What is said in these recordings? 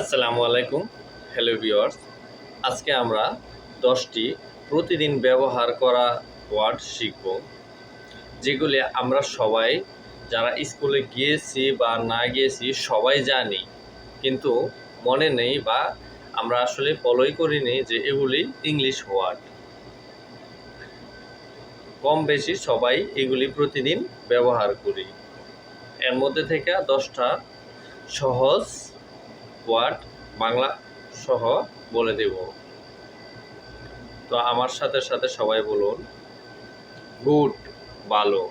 আসসালামু আলাইকুম hello viewers আজকে আমরা দশটি প্রতিদিন ব্যবহার করা ওয়ার্ড শিখব, যেগুলি আমরা সবাই, যারা স্কুলে গিয়েছি বা না গিয়েছি, সবাই জানি। কিন্তু মনে নেই বা আমরা আসলে ফলোই করিনি যে এগুলি ইংলিশ ওয়ার্ড কম বেশি সবাই এগুলি প্রতিদিন ব্যবহার করি। এর মধ্যে থেকে দশটা সহজ ওয়ার্ড বাংলা সহ বলে দেব। তো আমার সাথে সাথে সবাই বলুন, গুড ভালো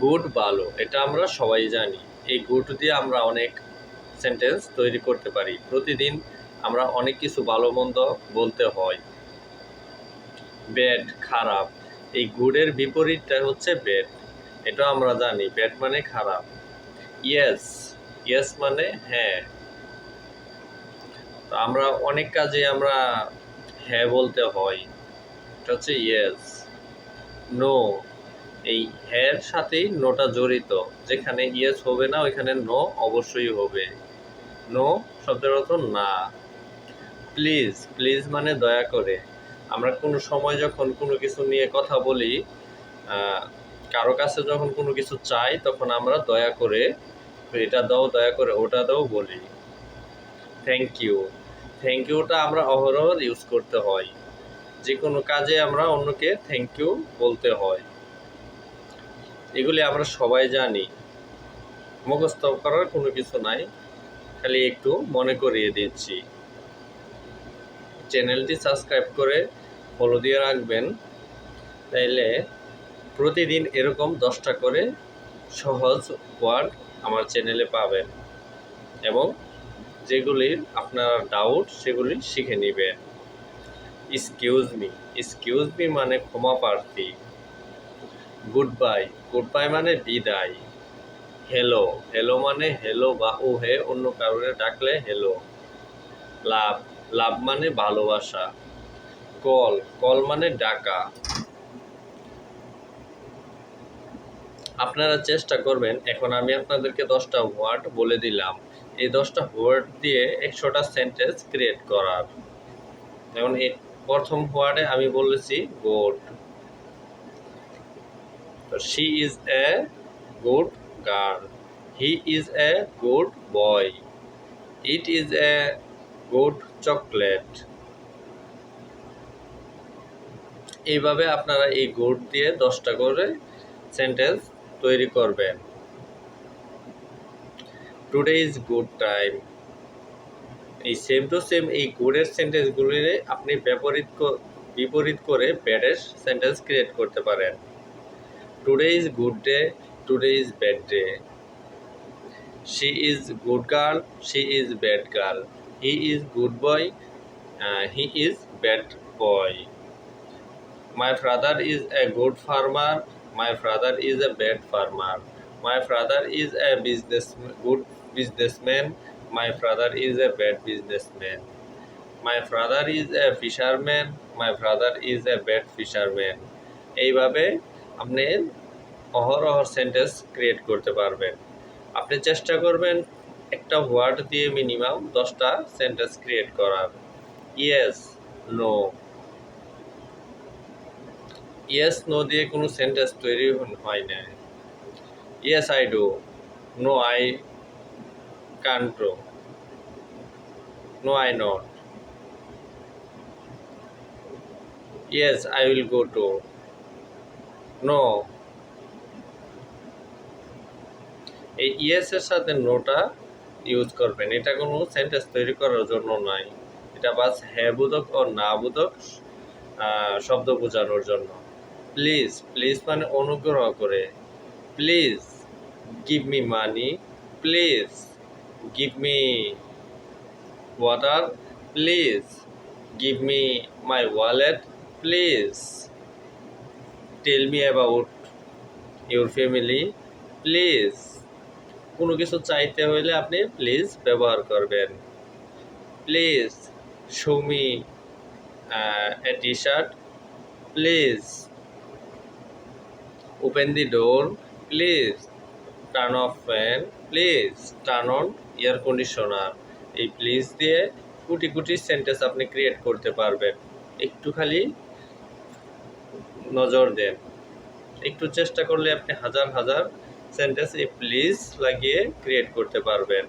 গুড ভালো এটা আমরা সবাই জানি। এই গুড দিয়ে আমরা অনেক সেন্টেন্স তৈরি করতে পারি। প্রতিদিন আমরা অনেক কিছু ভালো মন্দ বলতে হয়। ব্যাড, খারাপ, এই গুডের বিপরীতটা হচ্ছে ব্যাড। এটা আমরা জানি, ব্যাড মানে খারাপ। ইয়েস ইয়েস মানে হ্যাঁ। তো আমরা অনেক কাজে আমরা হ্যাঁ বলতে হয়। এটা হচ্ছে ইয়েস নো এই হ্যার সাথেই নোটা জড়িত। যেখানে ইয়েস হবে না, ওইখানে নো অবশ্যই হবে। নো শব্দের অর্থ না। প্লিজ প্লিজ মানে দয়া করে। আমরা কোনো সময় যখন কোনো কিছু নিয়ে কথা বলি কারও কাছে যখন কোনো কিছু চাই, তখন আমরা দয়া করে এটা দাও, দয়া করে ওটা দাও বলি। থ্যাংক ইউ থ্যাংক ইউটা আমরা অহরহ ইউজ করতে হয়। যে কোনো কাজে আমরা অন্যকে থ্যাংক ইউ বলতে হয়। এগুলি আমরা সবাই জানি। মুখস্থ করার কোনো কিছু নাই। খালি একটু মনে করিয়ে দিচ্ছি। চ্যানেলটি সাবস্ক্রাইব করে ফলো দিয়ে রাখবেন। তাইলে প্রতিদিন এরকম দশটা করে সহজ ওয়ার্ড আমার চ্যানেলে পাবেন এবং যেগুলির আপনার ডাউট সেগুলি শিখে নেবেন এক্সকিউজ মি এক্সকিউজ মি মানে ক্ষমা প্রার্থী। গুড বাই গুড বাই মানে বিদায়। হ্যালো হ্যালো মানে হ্যালো বা ও, হে অন্য কারণে ডাকলে হ্যালো লাভ লাভ মানে ভালোবাসা। কল কল মানে ডাকা। আপনারা চেষ্টা করবেন, এখন আমি আপনাদেরকে দশটা ওয়ার্ড বলে দিলাম। এই দশটা ওয়ার্ড দিয়ে একশোটা সেন্টেন্স ক্রিয়েট করার। যেমন এই প্রথম ওয়ার্ডে আমি বলেছি good she is a good girl he is a good boy it is a good chocolate এইভাবে আপনারা এই গুড দিয়ে দশটা করে সেন্টেন্স তৈরি করবেন। টুডে ইজ গুড টাইম এই সেম টু সেম এই গুডের সেন্টেন্সগুলিরে আপনি বিপরীত বিপরীত করে ব্যাডের সেন্টেন্স ক্রিয়েট করতে পারেন। Today is good day today is bad day she is good girl she is bad girl he is good boy he is bad boy My father is a good farmer. My father is a bad farmer. My father is a business good businessman. My father is a bad businessman. My father is a fisherman. My father is a bad fisherman. এইভাবে আপনি অহরহ sentence create করতে পারবেন আপনি চেষ্টা করবেন একটা word দিয়ে মিনিমাম দশটা সেন্টেন্স ক্রিয়েট করার ইয়েস নো ইয়েস নো দিয়ে কোনো সেন্টেন্স তৈরি হয় না। Yes I do no I can't no I not yes I will go to no এই ইয়েস এর সাথে নোটা ইউজ করবেন। এটা কোনো সেন্টেন্স তৈরি করার জন্য নয় এটা বাস হ্যাঁ বোধক ও না বোধক শব্দ বোঝানোর জন্য। প্লিজ প্লিজ মানে অনুগ্রহ করে। Please give me money please give me water please give me my wallet please tell me about your family please কোনো কিছু চাইতে হইলে আপনি প্লিজ ব্যবহার করবেন। Please me a T shirt please open the door. Please turn off fan. Please turn on air conditioner এই please দিয়ে কোটি কোটি সেন্টেন্স আপনি ক্রিয়েট করতে পারবেন। একটু খালি নজর দেন। একটু চেষ্টা করলে আপনি হাজার হাজার সেন্টেন্স এই প্লিজ লাগিয়ে ক্রিয়েট করতে পারবেন।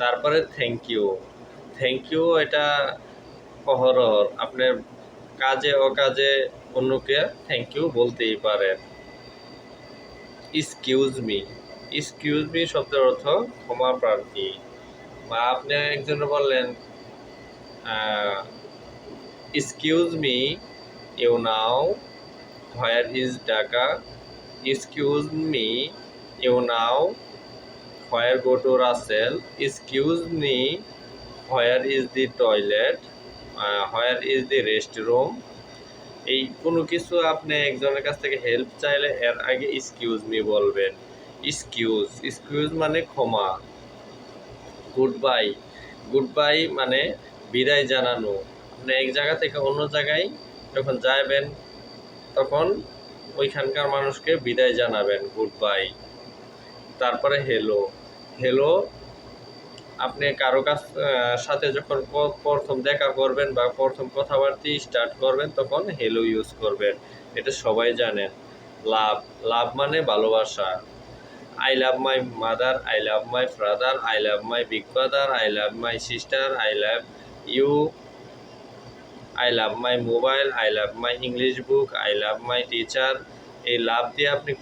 তারপরে থ্যাংক ইউ থ্যাংক ইউ এটা অহরহর আপনার কাজে, অকাজে অন্যকে থ্যাংক ইউ বলতেই পারেন। এক্সকিউজ মি এক্সকিউজ মি শব্দের অর্থ ক্ষমা প্রার্থী। বা আপনি একজনে বললেন excuse me you know where is Dhaka excuse me you know where go to Russell excuse me where is the toilet where is the restroom এই কোনো কিছু আপনি একজনের কাছ থেকে হেল্প চাইলে এর আগে এক্সকিউজ মি বলবেন। এক্সকিউজ এক্সকিউজ মানে ক্ষমা। গুড বাই গুড বাই মানে বিদায় জানানো। আপনি এক জায়গা থেকে অন্য জায়গায় যখন যাবেন তখন ওইখানকার মানুষকে বিদায় জানাবেন গুড বাই তারপরে হেলো হেলো আপনি কারও কাছ সাথে যখন প্রথম দেখা করবেন বা প্রথম কথাবার্তা স্টার্ট করবেন, তখন হেলো ইউজ করবেন। এটা সবাই জানেন লাভ লাভ মানে ভালোবাসা। I love my mother I love my father I love my big brother I love my sister I love you I love my mobile I love my English book I love my teacher এই love দিয়ে আপনি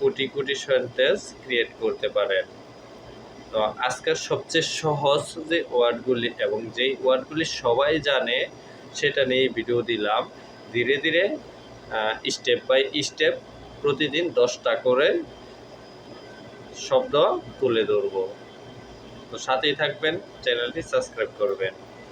crore crore sentence create করতে পারেন। তো আজকের সবচেয়ে সহজ যে ওয়ার্ডগুলি এবং যেই ওয়ার্ডগুলি সবাই জানে, সেটা নিয়ে ভিডিও দিলাম। ধীরে ধীরে স্টেপ বাই স্টেপ প্রতিদিন দশটা করে শব্দ তুলে ধরব। তো সাথেই থাকবেন, চ্যানেলটি সাবস্ক্রাইব করবেন।